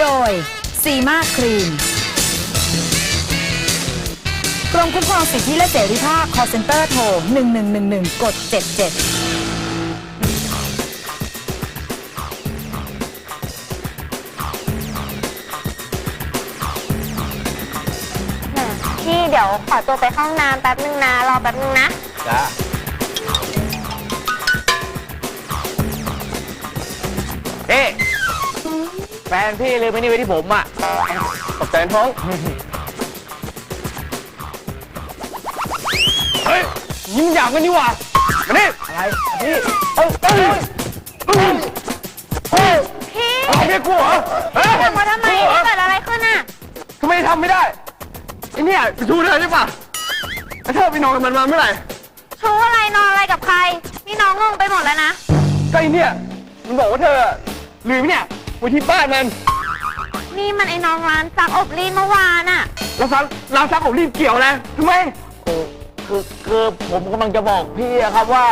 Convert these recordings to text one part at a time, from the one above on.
นับสนุนโดยซีมาครีมกรมคุ้มครองสิทธิและเสรีภาพ call center โทร 1111 กด 77พี่เดี๋ยวขอตัวไปเข้าห้องน้ำแป๊บนึงนะ รอแป๊บนึงนะ จ้าเอ๊ แฟนพี่ลืมไปนี่ไว้ที่ผมอะตกใจท้อง เฮ้ยยิ้มอยากกันนี่หว่ามานี่อะไรพี่เอ้ยเอ้ยเอ้ยเอ้ยพี่เอาเมียกูเหรอเฮ้ยทำมาทำไมกูเหรอเกิดอะไรขึ้นอะ ทำไมทำไม่ได้ไอ้เนี่ยชูเธอใช่ปะไอ้เธอไปนอนกับมันมาเมื่อไหร่ชูอะไรนอนอะไรกับใคร นี่น้องงงไปหมดแล้วนะ ก็ไอ้เนี่ยมันบอกว่าเธอลืมเนี่ย ไว้ที่บ้านมัน นี่มันไอ้น้องร้านซักอบรีดเมื่อวานอะแล้วซักร้านซักผมรีบเกี่ยวนะทำไมคือคือผมกำลังจะบอกพี่อะครับว่า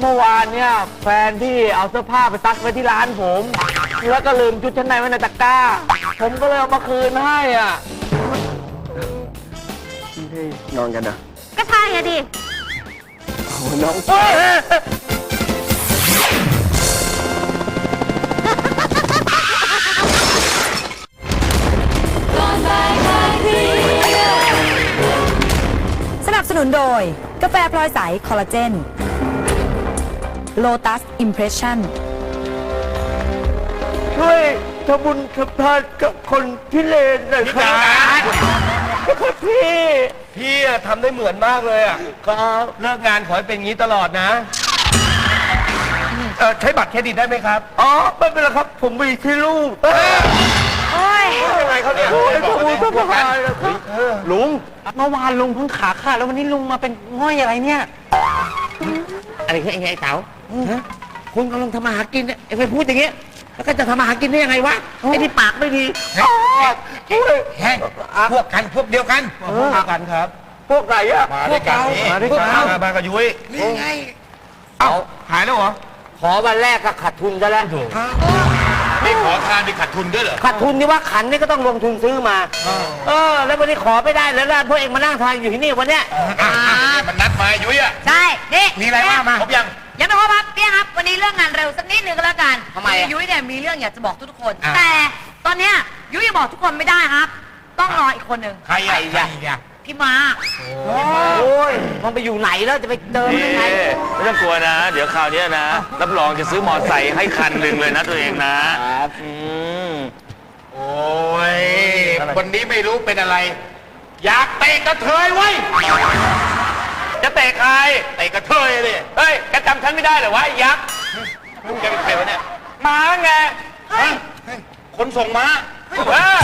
เมื่อวานเนี่ยแฟนพี่เอาเสื้อผ้าไปซักไว้ที่ร้านผม แล้วก็ลืมชุดชั้นในไว้ในตะกร้า ผมก็เลยเอามาคืนให้อะนอนกันนะก็ใช่อะดิน้องสนับ สนุนโดย กาแฟพลอยใสคอลลาเจน Lotus Impression ช่วยทำบุญทำทานกับคนที่เลนหน่อยครับครับพี่พี่อะทำได้เหมือนมากเลยอะครับเลิกงานขอให้เป็นอย่างนี้ตลอดนะเออใช้บัตรเครดิตได้ไหมครับ อ๋อไม่เป็นไรครับ ผมมีที่ลูก โอ้ยยังไง เขาเนี่ยโอ้ยขอบคุณพระพายนลุงเมื่อวานลุงเพิ่งขาขาดแล้ววันนี้ลุงมาเป็นง่อยอะไรเนี่ยอะไรคือไอ้ไอ้เต๋าฮะคุณกำลังทำมาหากินเนี่ยไอ้ไปพูดอย่างเงี้ยแล้วก็จะทำมาหากินได้ยังไงวะไอ้ที่ปากไม่ดีเฮ้ยพวกกันพวกเดียวกันพวกเดียวกันครับ พวกไหนอะมาด้วยกันมาด้วยกันมาบางกับยุ้ยนี่ไง เอ้าหายแล้วเหรอขอวันแรกก็ขาดทุนซะแล้ว ไม่ขอทานมีขาดทุนด้วยเหรอ ขาดทุนนี่ว่าขันนี่ก็ต้องลงทุนซื้อมา เออ แล้ววันนี้ขอไม่ได้แล้วแล้วพวกเองมานั่งทานอยู่ที่นี่วันเนี้ยอะอะอะมันนัดมายุ้ยอะใช่ นี่มีอะไรว่ามา ครบยังยังไม่พอครับพี่ครับ วันนี้เรื่องงานเร็วสักนิดหนึ่งก็แล้วกันทำไมอะ ยุ้ยเนี่ยมีเรื่องอยากจะบอกทุกๆคน อะ แต่ตอนเนี้ยยุ้ยยังบอกทุกคนไม่ได้ครับ ต้องรออีกคนหนึ่งใครอะใครอะ พี่มาโอ้ยมันไปอยู่ไหนแล้วจะไปเดินยังไง ไม่ต้องกลัวนะ เดี๋ยวคราวเนี้ยนะ รับรองจะซื้อมอไซค์ให้คันหนึ่งเลยนะตัวเองนะอืม โอ้ยวันนี้ไม่รู้เป็นอะไร อยากเตะกระเทยไว้ยจะเตะใคร เตะกระเทยเลยเฮ้ยแกจำฉันไม่ได้เหรอวะไอ้ยักษ์มึงแกเป็นใครวะเนี่ยม้าไงคนส่งม้าเออ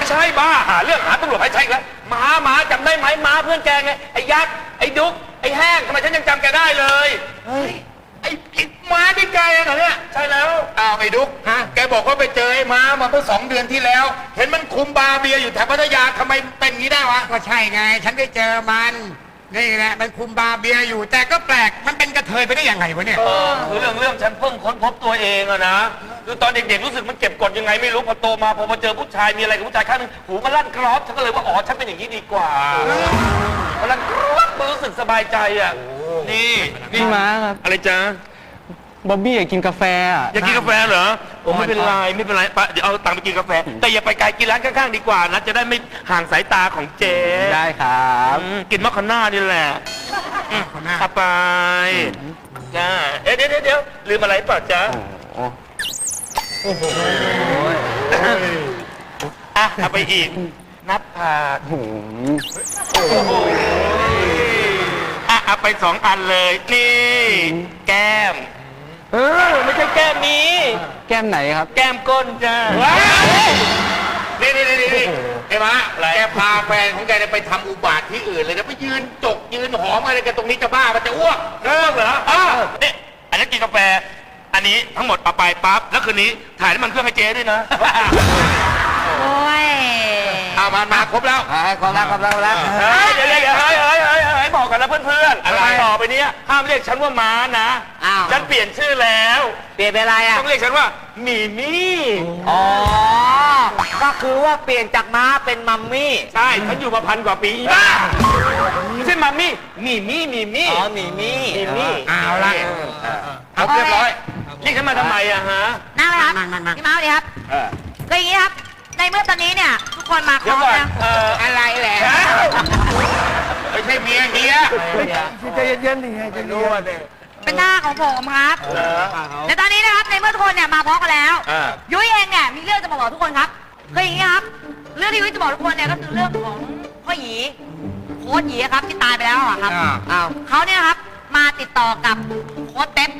ไม่ใช่ไม่ใช่บ้าหาเรื่องหาตำรวจให้ใช่แล้วม้าม้าจำได้ไหมม้าเพื่อนแกไงไอ้ยักษ์ไอ้ดุ๊กไอ้แห้งทำไมฉันยังจำแกได้เลยไอ้ไอ้ม้าที่แกเองเหรอเนี่ยใช่แล้วอ้าวไอ้ดุ๊กแกบอกว่าไปเจอไอ้ม้ามาเมื่อสองเดือนที่แล้ว เห็นมันคุมบาร์เบียร์อยู่แถวพัทยาทำไมเป็นงี้ได้วะก็ใช่ไง ฉันได้เจอมัน นี่แหละมันคุมบาร์เบียร์อยู่ แต่ก็แปลกมันเป็นกระเทยไปได้ยังไงวะเนี่ยเออคือเรื่องเรื่องฉันเพิ่งค้นพบตัวเองอะนะคือตอนเด็กๆรู้สึกมันเก็บกดยังไงไม่รู้พอโตมาพอมาเจอผู้ชายมีอะไรกับผู้ชายข้างหนึงหูมันลั่นกรอบฉันก็เลยว่าอ๋อฉันเป็นอย่างนี้ดีกว่ามันลั่นกรอบมันรู้สึกสบายใจอะนี่นี่พี่ม้าครับอะไรจ๊ะ บ๊อบบี้อยากกินกาแฟอะอยากกินกาแฟเหรอโอ้ไม่เป็นไรไม่เป็นไรปะเดี๋ยวเอาตังค์ไปกินกาแฟ แต่อย่าไปไกลกินร้านข้างๆดีกว่านะจะได้ไม่ห่างสายตาของเจ๊ได้ครับอืมกินมะขามหน้านี่แหละอืมเอาไปจ้าเอ๊ะเดี๋ยวเดี๋ยวเดี๋ยวลืมอะไรเปล่าจ๊ะอะเอาไปอีก นับผากอะเอาไปสองอันเลย นี่ แก้ม เออไม่ใช่แก้มนี้ แก้มไหนครับ แก้มก้นจ้านี่นี่นี่นี่ไอ้ม้าแกพาแฟนของแกเนี่ยไปทำอุบาทที่อื่นเลยนะไปยืนจกยืนหอมอะไรกันตรงนี้จะบ้ามันจะอ้วกเออเหรออะนี่อันนี้กินกาแฟ อันนี้ทั้งหมดเอาไปปั๊บแล้วคืนนี้ถ่ายน้ำมันเครื่องให้เจ๊ด้วยนะโอ้ยเอามามาครบแล้วขอบแล้วขอบแล้วขอบแล้วเฮ้ยเดี๋ยวเดี๋ยวเดี๋ยวเฮ้ยเฮ้ยเฮ้ยเฮ้ย บอกกันนะเพื่อนๆอะไรต่อไปเนี้ยห้ามเรียกฉันว่าม้านะอ้าว ฉันเปลี่ยนชื่อแล้วลี่ยนเป็นอะไรอะ ต้องเรียกฉันว่าหมีมี่อ๋อ ก็คือว่าเปลี่ยนจากม้าเป็นมัมมี่ ใช่ฉันอยู่มาพันกว่าปีอีบ้าไม่ใช่มัมมี่หมีมี่หมีมี่อ๋อหมีมี่หมีมี่เอาละเอาเรียบร้อยเรียกฉันมาทำไมอะฮะนั่งเลยครับนั่งนั่งนั่งพี่เมาส์ดีครับ เออก็อย่างนี้ครับ ในเมื่อตอนนี้เนี่ย ทุกคนมาคเดี๋รยวบก่อนนะ เออ ช่เมียเฮียใจเย็นๆดิไงใจเย็นเป็นหน้าของผมครับ และตอนนี้นะครับในเมื่อทุกคนเนี่ยมาพร้อมกันแล้ว อ่า ยุ้ยเองเนี่ยมีเรื่องจะมาบอกทุกคนครับคืออย่างนี้ครับ เรื่องที่ยุ้ยจะบอกทุกคนเนี่ยก็คือเรื่องของพ่อหยีโค้ชหยีครับที่ตายไปแล้วอะครับอ้าว เขาเนี่ยนะครับมาติดต่อกับโค้ชเป๊ป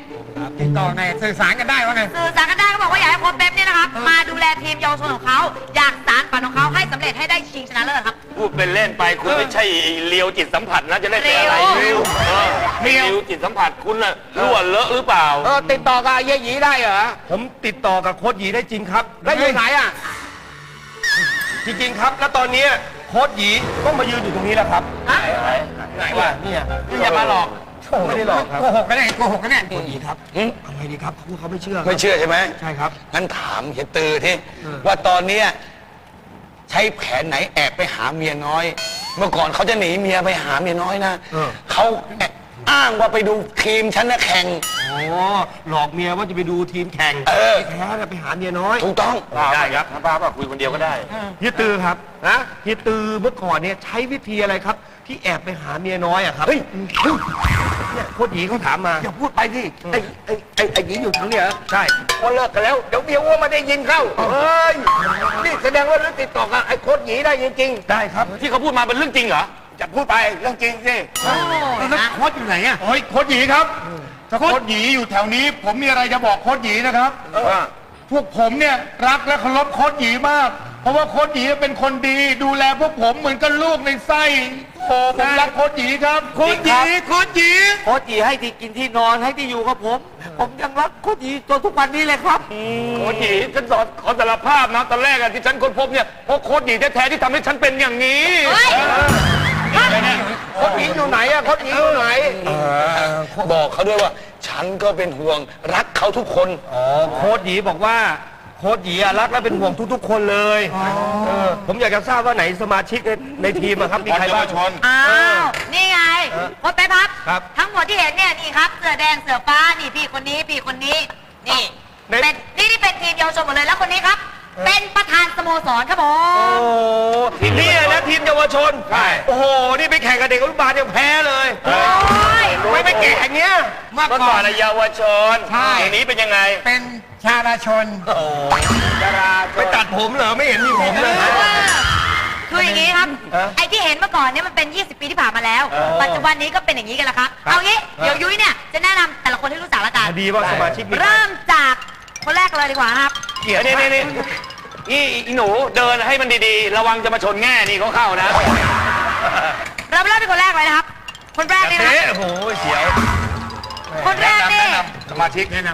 ติดต่อไงสื่อสารกันได้ว่าไง สื่อสารกันได้ก็บอกว่าอยากให้โค้ชเป๊ปเนี่ยนะครับ มาดูแลทีมเยาวชนของเขาอยากสารฝันของเขาให้สำเร็จให้ได้ชิงชนะเลิศครับ พูดเป็นเล่นไปคุณไม่ใช่ไอ้เลียวจิตสัมผัสนะจะได้เป็นอะไรเลียว เออเลียวจิตสัมผัสคุณน่ะรั่วเลอะหรือเปล่า เออติดต่อกับเยหยีได้เหรอผมติดต่อกับโค้ชหยีได้จริงครับ แล้วอยู่ไหนอะจริงๆครับ แล้วตอนนี้โค้ชหยีก็มายืนอยู่ตรงนี้แล้วครับ ไหนวะเนี่ย อย่ามาหลอก ไม่ได้หลอกครับโกหกกันแน่โกหกกันแน่โค้ชหยีครับทำไงดีครับเขาเขาไม่เชื่อครับไม่เชื่อใช่ไหมใช่ครับงั้นถามเฮียตือที่ว่าตอนเนี้ยใช้แผนไหนแอบไปหาเมียน้อย เมื่อก่อนเขาจะหนีเมียไปหาเมียน้อยนะเออเขาแอบอ้างว่าไปดูทีมฉันนะแข่งอ๋อหลอกเมียว่าจะไปดูทีมแข่งเออที่แท้น่ะไปหาเมียน้อย ถูกต้องได้ครับถ้าป้าป้าคุยคนเดียวก็ได้เฮียตือครับนะเฮียตือเมื่อก่อนเนี่ยใช้วิธีอะไรครับ ที่แอบไปหาเมียน้อยอะครับเฮ้ย เนี่ยโค้ชหยีเขาถามมา อย่าพูดไปสิไอ้ไอ้ไอ้ไอ้หญิงอยู่ทางเนี้ยเหรอใช่พอเลิกกันแล้วเดี๋ยวเมียว่ามาได้ยินเข้าเฮ้ยนี่แสดงว่าเรื่องติดต่อกับไอ้โค้ชหยีได้จริงได้ครับที่เขาพูดมาเป็นเรื่องจริงเหรอ ๆจะพูดไปเรื่องจริงสิแล้วโค้ชอยู่ไหนอะโอ้ยโคดหยีครับถ้าโคดหยีอยู่แถวนี้ ผมมีอะไรจะบอกโคดหยีนะครับพวกผมเนี่ยรักและเคารพโคดหยีมาก เพราะว่าโคดหยีเป็นคนดีดูแลพวกผมเหมือนกับลูกในไส้โอ้ผมรักโคดหยีครับโค้ชหยีโค้ชหยีโค้ชหยีให้ที่กินที่นอนให้ที่อยู่กับผม ผมยังรักโค้ชหยีจนทุกวันนี้เลยครับโค้ชหยีฉันสอนขอสารภาพนะตอนแรกอะที่ฉันค้นพบเนี่ยเพราะโค้ชหยีแท้ๆที่ทำให้ฉันเป็นอย่างนี้เฮ้ยโค้ชหยีอยู่ไหนอะโค้ชหยีอยู่ไหนบอกเขาด้วยว่า ฉันก็เป็นห่วงรักเขาทุกคนอ๋อโค้ชหยีบอกว่า โค้ชหยีอะรักและเป็นห่วงทุก ๆ คนเลยเออผมอยากจะทราบว่าไหนสมาชิกในในทีมอะครับมีใครบ้างอ้าว นี่ไงโค้ชเป๊ปครับ ครับ ทั้งหมดที่เห็นเนี่ยนี่ครับ เสือแดงเสือฟ้า นี่พี่คนนี้พี่คนนี้ นี่ ใน เป็นนี่นี่เป็นทีมเยาวชนหมดเลยแล้วคนนี้ครับ เป็นประธานสโมสรครับผโอ้ม นี่นะทีมเยาวชนใช่ โอ้โห นี่ไปแข่งกับเด็กอนุบาลยังแพ้เลยโอ้ย ไม่ไปแข่งอย่างเงี้ยเมื่อเมื่อก่ก่ออนนอะเยาวชนใช่ เดี๋ยวนี้เป็นยังไง เป็นชาลาชน ไปตัดผมเหรอไม่เห็นมีผมเลย คืออย่างนี้ครับ ไอ้ที่เห็นเมื่อก่อนเนี่ยมันเป็น 20 ปีที่ผ่านมาแล้ว ปัจจุบันนี้ก็เป็นอย่างนี้กันแล้วครับ เอางี้ เดี๋ยวยุ้ยเนี่ยจะแนะนำแต่ละคนให้รู้จักละกัน ดีว่าสมาชิกมีเริ่มจาก คนแรกเลยดีกว่าครับเกียรตินี่นี่นี่นี่อีหนูเดินให้มันดีๆ ระวังจะมาชนแง่นี่เขาเข้านะเราเริ่มเป็นคนแรกเลยนะครับ คนแรกเนี่ยนะเอ๊ะโอ้โหเสียวคนแรกนี่สมาชิกแนะน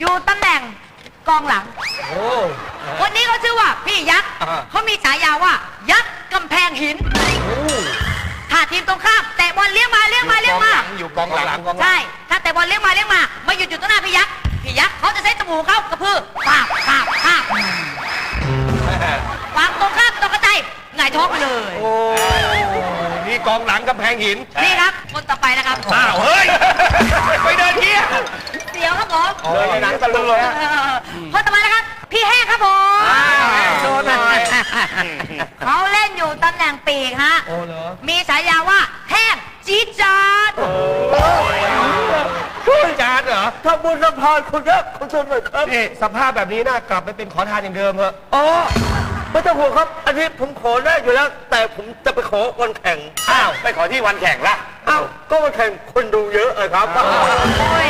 อยู่ตำแหน่งกองหลังโอ้ คนนี้เขาชื่อว่าพี่ยักษ์อ่า เขามีฉายาว่า ยักษ์กำแพงหินถ้าทีมตรงข้ามเตะบอลเลี้ยงมาเลี้ยงมาเลี้ยงมา อยู่กองหลังใช่ ถ้าเตะบอลเลี้ยงมาเลี้ยงมา มาหยุดอยู่ตรงหน้าพี่ยักษ์ พี่ยักษ์เขาจะใช้จมูกเขากระพือปาบปาบปาบวางตรงข้ามตรงกระจายหงายท้องไปเลย โอ้นี่กองหลังกำแพงหินนี่ครับ คนต่อไปนะครับ อ้าวเฮ้ย ไปเดินเงี้ยเสียวครับผมเลยในหนังตะลุงเลยฮะเออคนต่อไปนะครับ พี่แห้งครับผมโชว์หน่อยเขาเล่นอยู่ตำแหน่งปีกฮะโอ้เหรอมีฉายาว่าแห้ง จี๊ดจ๊าดคุณจานเหรอถ้าบุญสะพานคุณก็คุณชนหน่อยครับนี่สภาพแบบนี้น่ากลับไปเป็นขอทานอย่างเดิมเถอะอ๋อไม่ต้องห่วงครับ อันนี้ผมขอได้อยู่แล้ว แต่ผมจะไปขอวันแข่ง อ้าวไปขอที่วันแข่งละอ้าวก็วันแข่งคนดูเยอะเลยครับ โอ้ย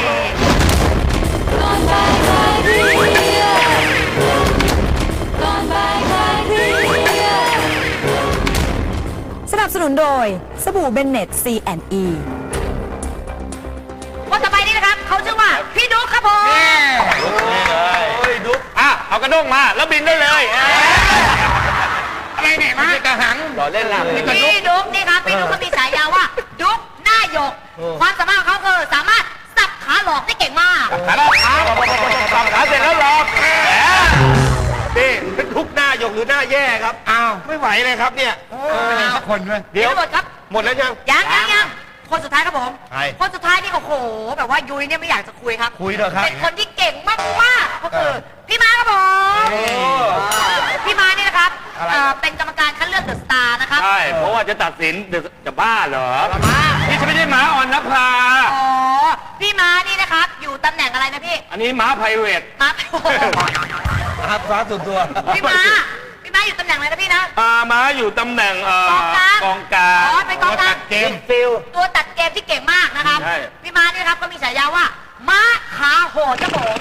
นับสนุนโดย สบู่เบนเน็ต C&E คนต่อไปนี่นะครับ เขาชื่อว่าพี่ดุ๊กครับผมเฮ้ยดุ๊กอะเอากระด้งมา แล้วบินได้เลยอะไรเนี่ยมาจะหังรอเล่นละพี่ดุ๊กนี่ครับพี่ดุ๊กเขามีฉายาว่าดุ๊กหน้าหยก ความสามารถของเขาคือสามารถสับขาหลอกได้เก่งมากขาลอกขาห รือหน้าแย่ครับอ้าวไม่ไหวเลยครับเนี่ยไม่มีสักคนเลยเดี๋ยวหมดครับหมดแล้วยังยังยังยังคนสุดท้ายครับผมใครคนสุดท้ายนี่โอ้โห แบบว่ายุ้ยเนี่ยไม่อยากจะคุยครับ คุยเถอะครับ เป็นคนที่เก่งมากมากๆก็คือพี่ม้าครับผมพี่ม้านี่นะครับเอ่อเป็นกรรมการคัดเลือกเดอะสตาร์นะครับใช่เพราะว่าจะตัดสินเดี๋ยวจะบ้าเหรอนี่ฉันไม่ได้หมาอ่อนนภาอ๋อพี่ม้านี่นะครับ อยู่ตำแหน่งอะไรนะพี่ อันนี้หมาไพรเวทม้าโอ้โห ครับฟ้าส่วนตัว พี่ม้าพี่ม้าอยู่ตำแหน่งอะไรนะพี่นะ อ่าม้าอยู่ตำแหน่งเอ่อกองกลางกองกลางอ๋อเป็นกองกลาง เกมฟิลตัวตัดเกมที่เก่งมากนะครับ ใช่ พี่ม้านี่นะครับก็มีฉายาว่า ม้าขาโหดครับผม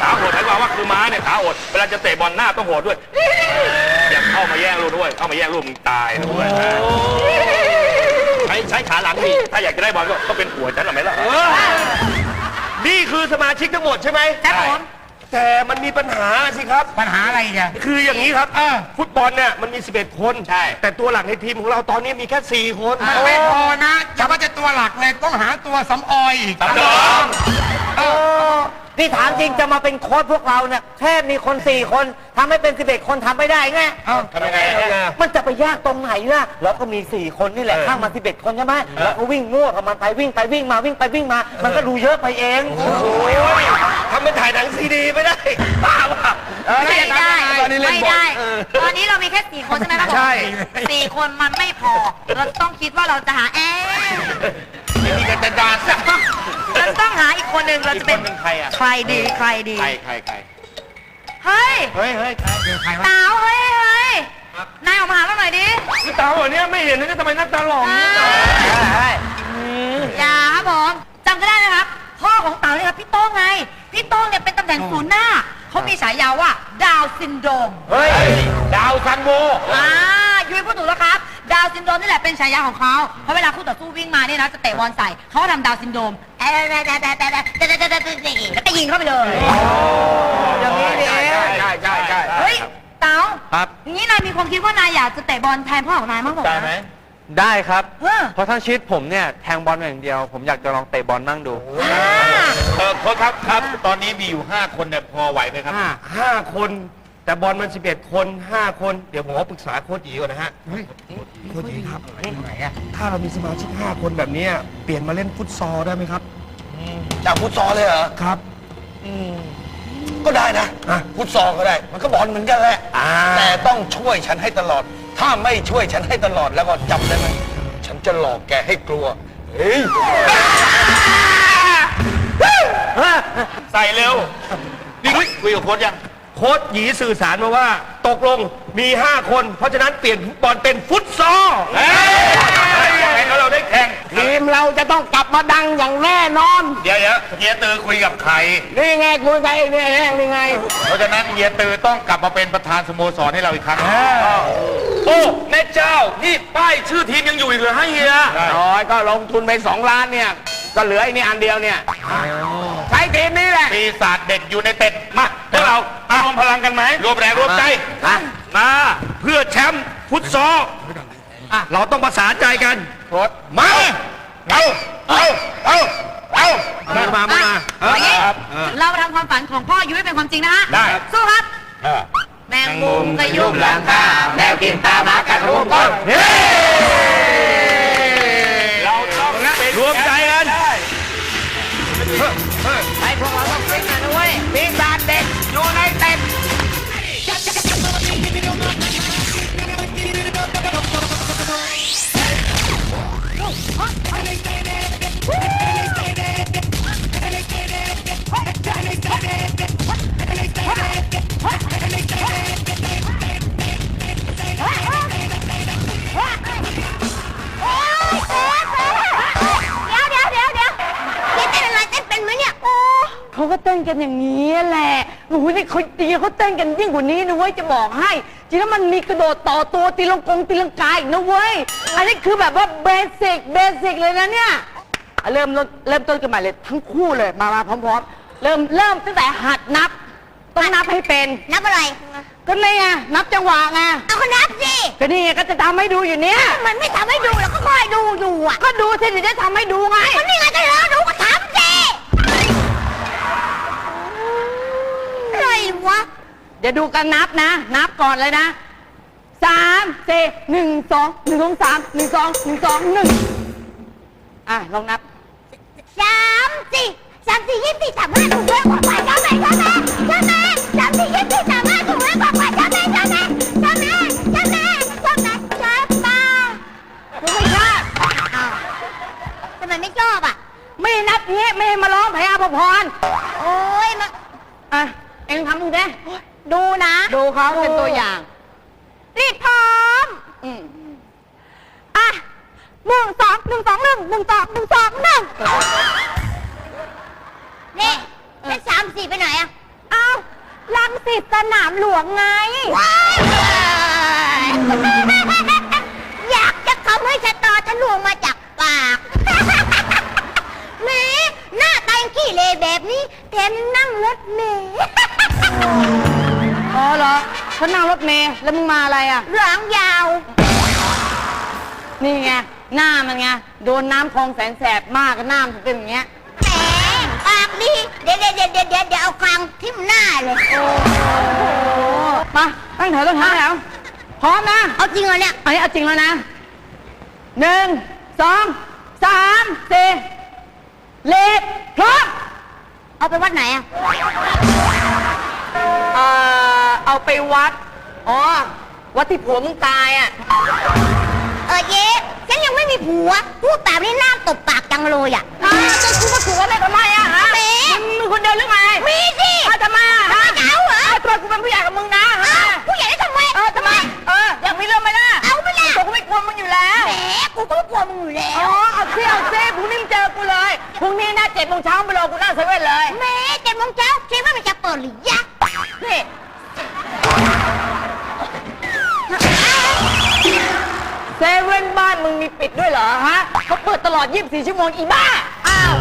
ขาโหดหมายความว่าคือม้าเนี่ยขาโหดเวลาจะเตะบอลหน้าต้องโหดด้วย อย่าเข้ามาแย่งลูกด้วย เข้ามาแย่งลูกมึงตายนะด้วยนะใช้ใช้ขาหลังดิถ้าอยากจะได้บอลก็ก็เป็นผัวฉันหรือไม่ล่ะ นี่คือสมาชิกทั้งหมดใช่ไหมครับผม แต่มันมีปัญหาสิครับ ปัญหาอะไรอีกันคืออย่างนี้ครับ เออ ฟุตบอลเนี่ยมันมี 11 คน ใช่ แต่ตัวหลักในทีมของเราตอนนี้มีแค่ 4 คนมันไม่พอนะจะว่าจะตัวหลักเลยต้องหาตัวสำออยอีกสำรอง นี่ถามจริงจะมาเป็นโค้ชพวกเราเนี่ยแค่มีคนสี่คนทำให้เป็นสิบเอ็ดคนทำไม่ได้ไง เอ้าทำยังไง มันจะไปยากตรงไหนล่ะแล้วก็มีสี่คนนี่แหละ ข้างมาสิบเอ็ดคนใช่ไหมแล้วก็วิ่งมั่วกับมันไปวิ่งไปวิ่งมาวิ่งไปวิ่งมา มันก็ดูเยอะไปเอง โอ้ยทำเป็นถ่ายหนังซีดีไม่ได้บ้าป่ะไม่ได้ ตอนนี้เล่นไม่บอลได้ เออ ตอนนี้เรามีแค่สี่คนใช่ไหมครับผมใช่ สี่คนมันไม่พอ เราต้องคิดว่าเราจะหาแอร์ นี่ก็จะดานสักเราต้องหาอีกคนหนึ่งเราจะเป็นอีกคนใครอะใครดีใครดี ใครใครใครเฮ้ยเฮ้ยเฮ้ยเจอใครวะเต๋าเฮ้ยเฮ้ยนายออกมาหาเราหน่อยดิคือตาหัวเนี้ยไม่เห็นนะทำไมหน้าตาหล่ออย่างอย่าครับผมจำก็ได้นะครับ พ่อของเต๋าเนี่ยครับพี่โต้งไง พี่โต้งเนี่ยเป็นตำแหน่งศูนย์หน้า เขามีฉายาว่าดาวซินโดรมเฮ้ยดาวซันโบอ่ายุ้ยพูดถูกแล้วครับ ดาวซินโดรมนี่แหละเป็นฉายาของเขาเพราะเวลาคู่ต่อสู้วิ่งมาเนี่ยนะจะเตะบอลใส่เขาทำดาวซินโดรมแต่แต่แต่แต่แต่แต่แต่แต่แต่แล้วก็ยิงเข้าไปเลยอย่างนี้นี่เองใช่ใช่ใช่เฮ้ยเต๋าครับอย่างนี้นายมีความคิดว่านายอยากจะเตะบอลแทนพ่อของนายมั้งบอกได้ไหมได้ครับ เพราะถ้าชีวิตผมเนี่ยแทงบอลอย่างเดียว ผมอยากจะลองเตะบอลบ้างดูเออโค้ชครับครับ ตอนนี้มีอยู่ 5 คนเนี่ยพอไหวไหมครับห้าคน แต่บอลมัน 11 คน 5 คน เดี๋ยวผมขอปรึกษาโค้ชหยีก่อนนะฮะโค้ชหยีครับถ้าเรามีสมาชิก 5 คนแบบเนี้ยเปลี่ยนมาเล่นฟุตซอลได้ไหมครับ จากฟุตซอลเลยเหรอ ครับ ก็ได้นะอะ ฟุตซอลก็ได้ มันก็บอลเหมือนกันแหละ อ่าแต่ต้องช่วยฉันให้ตลอด ถ้าไม่ช่วยฉันให้ตลอดแล้วก็จำได้ไหมฉันจะหลอกแกให้กลัว เฮ้ย ใส่เร็วนี่คุยกับโค้ชยังโค้ชหยีสื่อสารมาว่า ตกลงมี 5 คน เพราะฉะนั้นเปลี่ยนฟุตบอลเป็นฟุตซอลเฮ้เราได้แข่งทีมเราจะต้องกลับมาดังอย่างแน่นอน เดี๋ยวเดี๋ยวเฮียตือคุยกับใคร นี่ไงคุยกันนี่แห้งนี่ไง เพราะฉะนั้นเฮียตือต้องกลับมาเป็นประธานสโมสรให้เราอีกครั้งโอ้แม่เจ้า นี่ป้ายชื่อทีมยังอยู่อีกเหรอให้เฮียน้อยก็ลงทุนไปสองล้านเนี่ย ก็เหลือไอ้นี่อันเดียวเนี่ยใช้ทีมนี้แหละปีศาจเด็กอยู่ในเต็ดมาพวกเรารวมพลังกันไหมรวมแรงรวมใจมาเพื่อแชมป์ฟุตซอลอะเราต้องประสานใจกันโค้ชมาเอาเอาเอาเอามามามามาเอาอย่างนี้เรามาทำความฝันของพ่อยุ้ยเป็นความจริงนะฮะได้สู้ครับแมงมุมกระยุมหลังคาแมวกินตาหมากัดรูปก้น ต้นกันอย่างนี้แหละโอ้โหนี่เขาตีเขาเต้นกันยิ่งกว่านี้นะเว้ยจะบอกให้ จริงแล้วมันมีกระโดดต่อตัวตีลังกงตีลังกาอีกนะเว้ย อันนี้คือแบบว่าเบสิกเบสิกเลยนะเนี่ยอะเริ่มต้นเริ่มต้นกันใหม่เลยทั้งคู่เลยมามาพร้อมๆ เริ่มเริ่มตั้งแต่หัดนับ ต้องนับให้เป็น นับอะไร ก็นี่ไงนับจังหวะไงเอาก็นับสิก็นี่ไงก็จะทำให้ดูอยู่เนี่ย มันไม่ทำให้ดูแล้วก็คอยดูอยู่อะก็ดูสิเดี๋ยวจะทำให้ดูไงมันนี่ไงจะรอดูก็ทำสิอะไร วะ เดี๋ยวดูกันนับนะ นับก่อนเลยนะสามสี่หนึ่งสองหนึ่งสองสามหนึ่งสองหนึ่งสองหนึ่งอะลองนับสามสี่สามสี่ยี่สิบสี่สามห้าถูกเลขกว่าไปเจ้าแม่เจ้าแม่เจ้าแม่สามสี่ยี่สิบสี่สามห้าถูกเลขกว่าไปเจ้าแม่เจ้าแม่เจ้าแม่เจ้าแม่เจ้าแม่เจ้าแม่กูไม่ชอบอ้าวทำไมไม่ชอบอะ ไม่นับเงี้ยไม่มาร้องพยาพรโอ้ยมาอะ อ็งทำดูดิดูนะดูเขาเป็นตัวอย่าง รีดพร้อมอืมอะหนึ่งสองหนึ่งสองหนึ่งหนึ่งสองหนึ่งสองหนึ่งนี่แล้วสามสี่ไปไหนอะเอาลังสิตสนามหลวงไง อยากจะทำให้ชะตาทะลวงมาจากปากแหม่หน้าตายังขี้เลแบบนี้แถมยังนั่งรถเมล์ อ๋อเหรอฉันนั่งรถเมล์แล้วมึงมาอะไรอะหลังยาว นี่ไง หน้ามันไง โดนน้ำคลองแสนแสบมากก็หน้ามันเป็นอย่างเงี้ย แหมปากดีเดี๋ยวเดี๋ยวเดี๋ยวเดี๋ยวเดี๋ยวเดี๋ยวเอาคางทิ่มหน้าเลย มาตั้งแถวตั้งแถวแถวพร้อมนะ เอาจริงเหรอเนี่ย อันนี้เอาจริงแล้วนะหนึ่งสองสามสี่เลขพร้อม เอาไปวัดไหนอะเอ่อ เอาไปวัด อ๋อ วัดที่ผัวมึงตายอะ เออเย้ฉันยังไม่มีผัว พูดแบบนี้น้ำตบปากจังเลยอะอ้าวจะกูมาถูกอะไรทำไมอะฮะแหมมึงมีคนเดียวหรือไงมีสิอ้าวทำไมอะฮะจะเอาเหรออ้าวตัวกูเป็นผู้ใหญ่กับมึงนะฮะเอ้าผู้ใหญ่ได้ทำไม เออทำไม เออ อยากมีเรื่องไหมล่ะ เอาไปละกูไม่กลัวมึงอยู่แล้วแหมกูก็ไม่กลัวมึงอยู่แล้อ๋วอเอาซิเอาซิพรุ่งนี้มึงเจอกูเลยพรุ่งนี้นะเจ็ดโมงเช้าไปรอกูหน้าเซเว่นเลยแหม่เจ็ดโมงเช้าคิดว่ามันจะเปิดหรือยังนี่ เซเว่นบ้านมึงมีปิดด้วยเหรอฮะเขาเปิดตลอด 24 ชั่วโมงอีบ้า อ้าว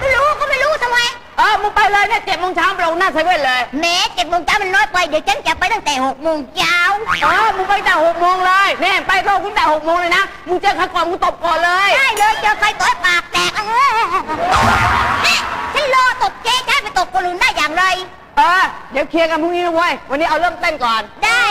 ไม่รู้ก็ไม่รู้ทำไมเออ มึงไปเลยเนี่ยเจ็ดโมงเช้าไปรอกูหน้าเซเว่นเลย แหม่เจ็ดโมงเช้ามันน้อยไป เดี๋ยวฉันจะไปตั้งแต่หกโมงเช้าเออ มึงไปแต่หกโมงเลยเนี่ยไปรอกูแต่หกโมงเลยนะ มึงเจอใครก่อนมึงตบก่อนเลย ได้เลยเจอใครต่อยปากแตกเออนี่ฉันรอตบเจ๊ได้ไปตบคนอื่นได้อย่างไร เออ เดี๋ยวเคลียร์กันพรุ่งนี้นะเว้ย วันนี้เอาเริ่มเต้นก่อน ได้